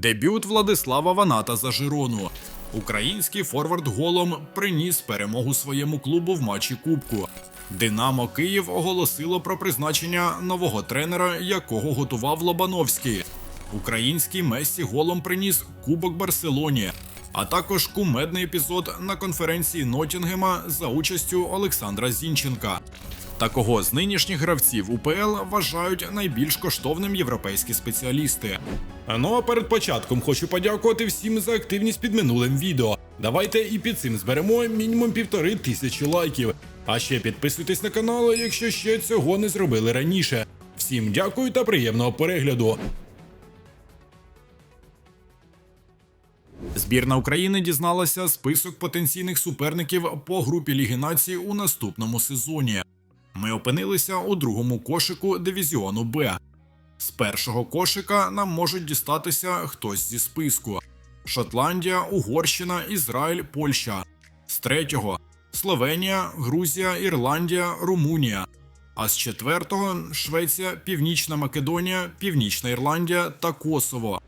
Дебют Владислава Ваната за Жирону. Український форвард голом приніс перемогу своєму клубу в матчі Кубку. Динамо Київ оголосило про призначення нового тренера, якого готував Лобановський. Український Мессі голом приніс Кубок Барселоні, а також кумедний епізод на конференції Нотінгема за участю Олександра Зінченка. Такого з нинішніх гравців УПЛ вважають найбільш коштовним європейські спеціалісти. Ну а перед початком хочу подякувати всім за активність під минулим відео. Давайте і під цим зберемо мінімум півтори тисячі лайків. А ще підписуйтесь на канал, якщо ще цього не зробили раніше. Всім дякую та приємного перегляду. Збірна України дізналася список потенційних суперників по групі Ліги націй у наступному сезоні. Ми опинилися у другому кошику дивізіону Б. З першого кошика нам можуть дістатися хтось зі списку: Шотландія, Угорщина, Ізраїль, Польща. З третього Словенія, Грузія, Ірландія, Румунія. А з четвертого Швеція, Північна Македонія, Північна Ірландія та Косово.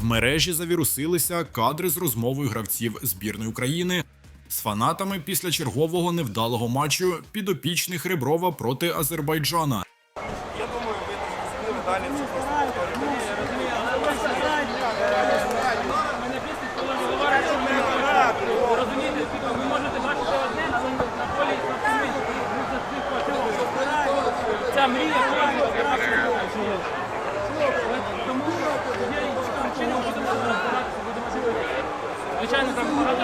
В мережі завірусилися кадри з розмовою гравців збірної України з фанатами після чергового невдалого матчу підопічних Реброва проти Азербайджана. Я думаю, ви не далі це. Тому є причина будемо розбиратися, будемо дивитися. Звичайно, там багато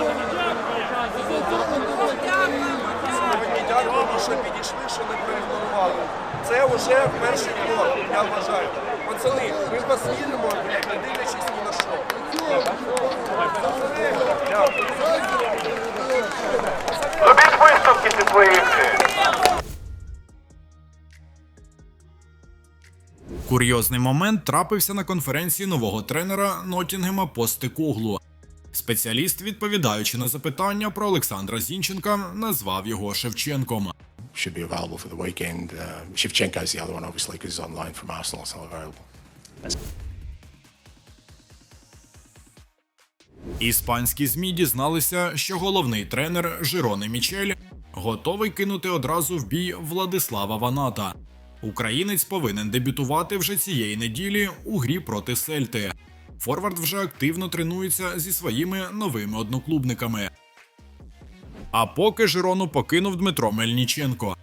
Сьогодні дякуємо, що підійшли, що не проігнорували. Це вже перший крок, я вважаю. Пацани, ми вас віримо, не дивлячись ні на що. Робіть своєї гри. Курйозний момент трапився на конференції нового тренера Нотінгема Постекоглу. Спеціаліст, відповідаючи на запитання про Олександра Зінченка, назвав його Шевченком. should be available for the weekend. Uh, Shevchenko's the other one, obviously, because he's on loan from Arsenal, it's not available. Іспанські змі дізналися, що головний тренер Жирони Мічель готовий кинути одразу в бій Владислава Ваната. Українець повинен дебютувати вже цієї неділі у грі проти Сельти. Форвард вже активно тренується зі своїми новими одноклубниками. А поки Жирону покинув Дмитро Мельніченко.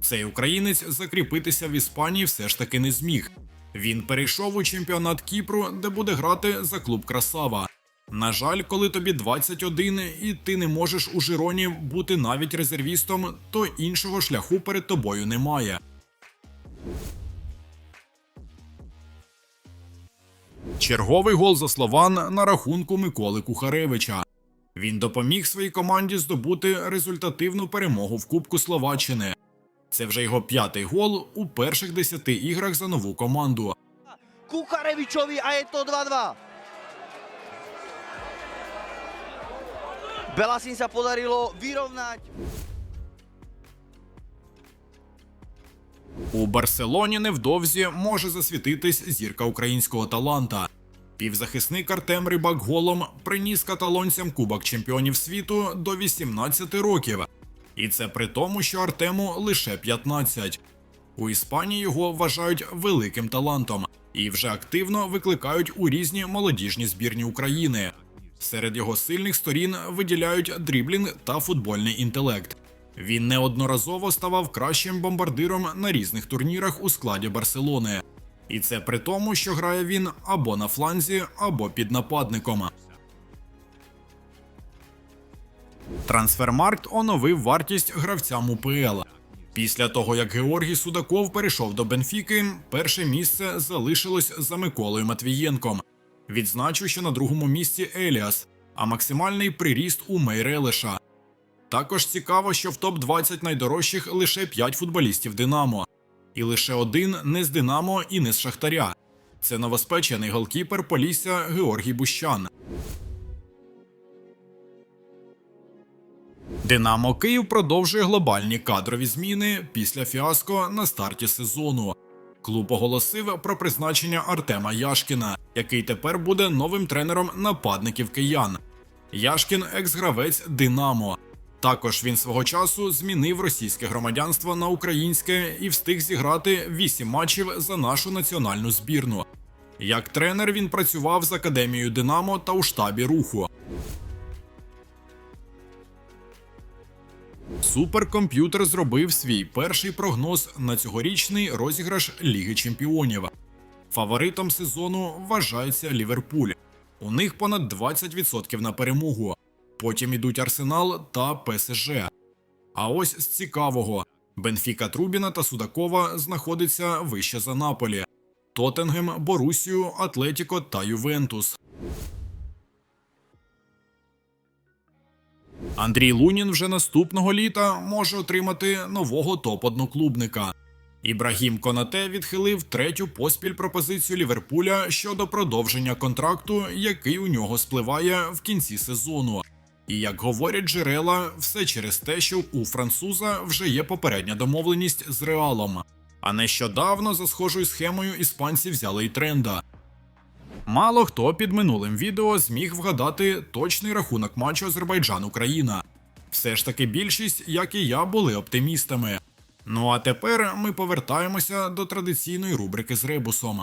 Цей українець закріпитися в Іспанії все ж таки не зміг. Він перейшов у чемпіонат Кіпру, де буде грати за клуб Красава. На жаль, коли тобі 21 і ти не можеш у Жироні бути навіть резервістом, то іншого шляху перед тобою немає. Черговий гол за слован на рахунку Миколи Кухаревича. Він допоміг своїй команді здобути результативну перемогу в Кубку Словаччини. Це вже його п'ятий гол у перших десяти іграх за нову команду. Kucharevičovi a je to 2-2. Belasin sa podarilo. У Барселоні невдовзі може засвітитись зірка українського таланта. Півзахисник Артем Рибак голом приніс каталонцям Кубок чемпіонів світу до 18 років. І це при тому, що Артему лише 15. У Іспанії його вважають великим талантом і вже активно викликають у різні молодіжні збірні України. Серед його сильних сторін виділяють дріблінг та футбольний інтелект. Він неодноразово ставав кращим бомбардиром на різних турнірах у складі Барселони. І це при тому, що грає він або на фланзі, або під нападником. Трансфермаркт оновив вартість гравцям УПЛ. Після того, як Георгій Судаков перейшов до Бенфіки, перше місце залишилось за Миколою Матвієнком. Відзначу, що на другому місці Еліас, а максимальний приріст у Мейрелеша. Також цікаво, що в топ-20 найдорожчих лише 5 футболістів Динамо. І лише один не з Динамо і не з Шахтаря. Це новоспечений голкіпер Полісся Георгій Бущан. Динамо Київ продовжує глобальні кадрові зміни після фіаско на старті сезону. Клуб оголосив про призначення Артема Яшкіна, який тепер буде новим тренером нападників киян. Яшкін екс-гравець Динамо. Також він свого часу змінив російське громадянство на українське і встиг зіграти 8 матчів за нашу національну збірну. Як тренер він працював з академією Динамо та у штабі руху. Суперкомп'ютер зробив свій перший прогноз на цьогорічний розіграш Ліги Чемпіонів. Фаворитом сезону вважається Ліверпуль. У них понад 20% на перемогу. Потім ідуть Арсенал та ПСЖ. А ось з цікавого: Бенфіка Трубіна та Судакова знаходиться вище за Наполі. Тоттенгем, Борусію, Атлетіко та Ювентус. Андрій Лунін вже наступного літа може отримати нового топ-одноклубника. Ібрагім Конате відхилив третю поспіль пропозицію Ліверпуля щодо продовження контракту, який у нього спливає в кінці сезону. І як говорять джерела, все через те, що у француза вже є попередня домовленість з Реалом. А нещодавно за схожою схемою іспанці взяли й тренда. Мало хто під минулим відео зміг вгадати точний рахунок матчу Азербайджан-Україна. Все ж таки більшість, як і я, були оптимістами. Ну а тепер ми повертаємося до традиційної рубрики з ребусом.